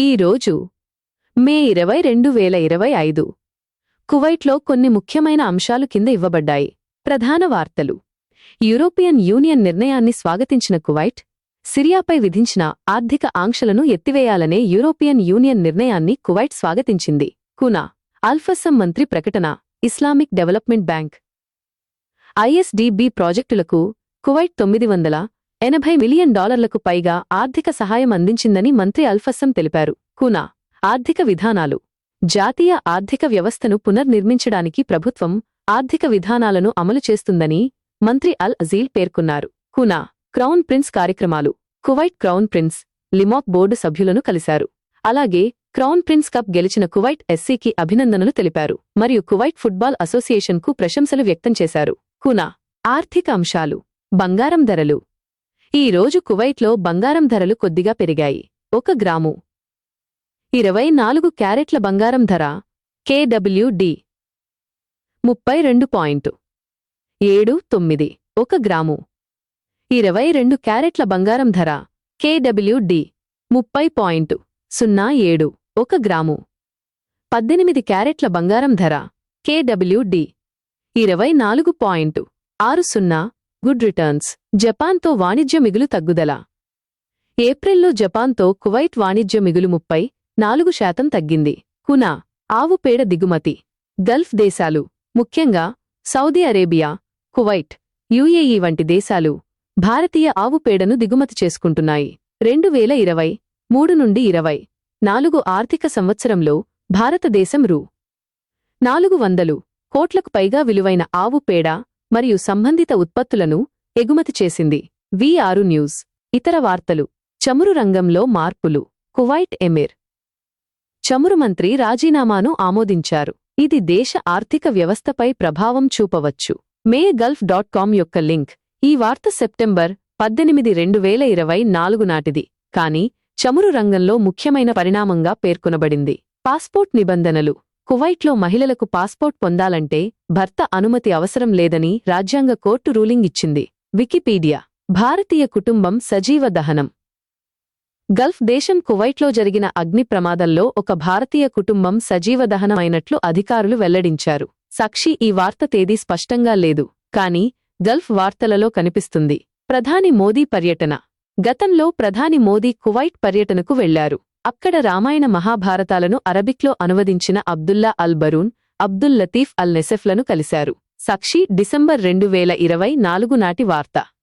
ఈ రోజు మే ఇరవై రెండు వేల ఇరవై ఐదు కువైట్లో కొన్ని ముఖ్యమైన అంశాలు కింద ఇవ్వబడ్డాయి. ప్రధాన వార్తలు. యూరోపియన్ యూనియన్ నిర్ణయాన్ని స్వాగతించిన కువైట్ సిరియాపై విధించిన ఆర్థిక ఆంక్షలను ఎత్తివేయాలనే యూరోపియన్ యూనియన్ నిర్ణయాన్ని కువైట్ స్వాగతించింది. కునా అల్ఫసం మంత్రి ప్రకటన ఇస్లామిక్ డెవలప్మెంట్ బ్యాంక్. ఐఎస్డిబి ప్రాజెక్టులకు కువైట్ తొమ్మిది వందల ఎనభై మిలియన్ డాలర్లకు పైగా ఆర్థిక సహాయం అందించిందని మంత్రి అల్ఫస్సం తెలిపారు. కునా ఆర్థిక విధానాలు. జాతీయ ఆర్థిక వ్యవస్థను పునర్నిర్మించడానికి ప్రభుత్వం ఆర్థిక విధానాలను అమలు చేస్తుందని మంత్రి అల్ అజీల్ పేర్కొన్నారు. కునా క్రౌన్ ప్రిన్స్ కార్యక్రమాలు. కువైట్ క్రౌన్ ప్రిన్స్ లిమాక్ బోర్డు సభ్యులను కలిశారు. అలాగే క్రౌన్ ప్రిన్స్ కప్ గెలిచిన కువైట్ ఎస్సీకి అభినందనలు తెలిపారు. మరియు కువైట్ ఫుట్బాల్ అసోసియేషన్కు ప్రశంసలు వ్యక్తం చేశారు. కునా ఆర్థిక అంశాలు. బంగారం ధరలు. ఈ రోజు కువైట్లో బంగారం ధరలు కొద్దిగా పెరిగాయి. ఒక గ్రాము. ఇరవై నాలుగు క్యారెట్ల బంగారం ధర. కేడబ్ల్యూడి. ముప్పై రెండు పాయింట్ ఏడు తొమ్మిది. ఒక గ్రాము. ఇరవై రెండు క్యారెట్ల బంగారం ధర. కేడబ్ల్యూడి. ముప్పై పాయింట్ సున్నా ఏడు. ఒక గ్రాము. పద్దెనిమిది క్యారెట్ల బంగారం ధర. కేడబ్ల్యూడి. ఇరవై నాలుగు పాయింట్ ఆరు సున్నా గుడ్ రిటర్న్స్. జపాన్తో వాణిజ్య మిగులు తగ్గుదల. ఏప్రిల్లో జపాన్తో కువైట్ వాణిజ్య మిగులు ముప్పై నాలుగు శాతం తగ్గింది. కునా ఆవు పేడ దిగుమతి. గల్ఫ్ దేశాలు ముఖ్యంగా సౌదీ అరేబియా కువైట్ యుఏఈ వంటి దేశాలు భారతీయ ఆవు పేడను దిగుమతి చేసుకుంటున్నాయి. రెండు వేల ఇరవై మూడు నుండి ఇరవై నాలుగు ఆర్థిక సంవత్సరంలో భారతదేశం రూ. నాలుగు వందలు కోట్లకు పైగా విలువైన ఆవు పేడ మరియు సంబంధిత ఉత్పత్తులను ఎగుమతి చేసింది. వి ఆరు న్యూస్. ఇతర వార్తలు. చమురు రంగంలో మార్పులు. Kuwait emir. చమురు మంత్రి రాజీనామాను ఆమోదించారు. ఇది దేశ ఆర్థిక వ్యవస్థపై ప్రభావం చూపవచ్చు. మే గల్ఫ్ డాట్ కామ్ యొక్క లింక్. ఈ వార్త సెప్టెంబర్ పద్దెనిమిది రెండు వేల ఇరవై నాలుగు నాటిది. కానీ చమురు రంగంలో ముఖ్యమైన పరిణామంగా పేర్కొనబడింది. పాస్పోర్ట్ నిబంధనలు. కువైట్లో మహిళలకు పాస్పోర్ట్ పొందాలంటే భర్త అనుమతి అవసరం లేదని రాజ్యాంగ కోర్టు రూలింగ్ ఇచ్చింది. వికీపీడియా. భారతీయ కుటుంబం సజీవ దహనం. గల్ఫ్ దేశం కువైట్లో జరిగిన అగ్ని ప్రమాదంలో ఒక భారతీయ కుటుంబం సజీవ దహనమైనట్లు అధికారులు వెల్లడించారు. సాక్షి ఈ వార్త తేదీ స్పష్టంగా లేదు కాని గల్ఫ్ వార్తలలో కనిపిస్తుంది. ప్రధాని మోదీ పర్యటన. గతంలో ప్రధాని మోదీ కువైట్ పర్యటనకు వెళ్ళారు. అక్కడ రామాయణ మహాభారతాలను అరబిక్లో అనువదించిన Abdullah Al Baroon Abdul Latif Al నెసెఫ్లను కలిశారు. సాక్షి డిసెంబర్ రెండు వేల ఇరవై నాలుగు నాటి వార్త.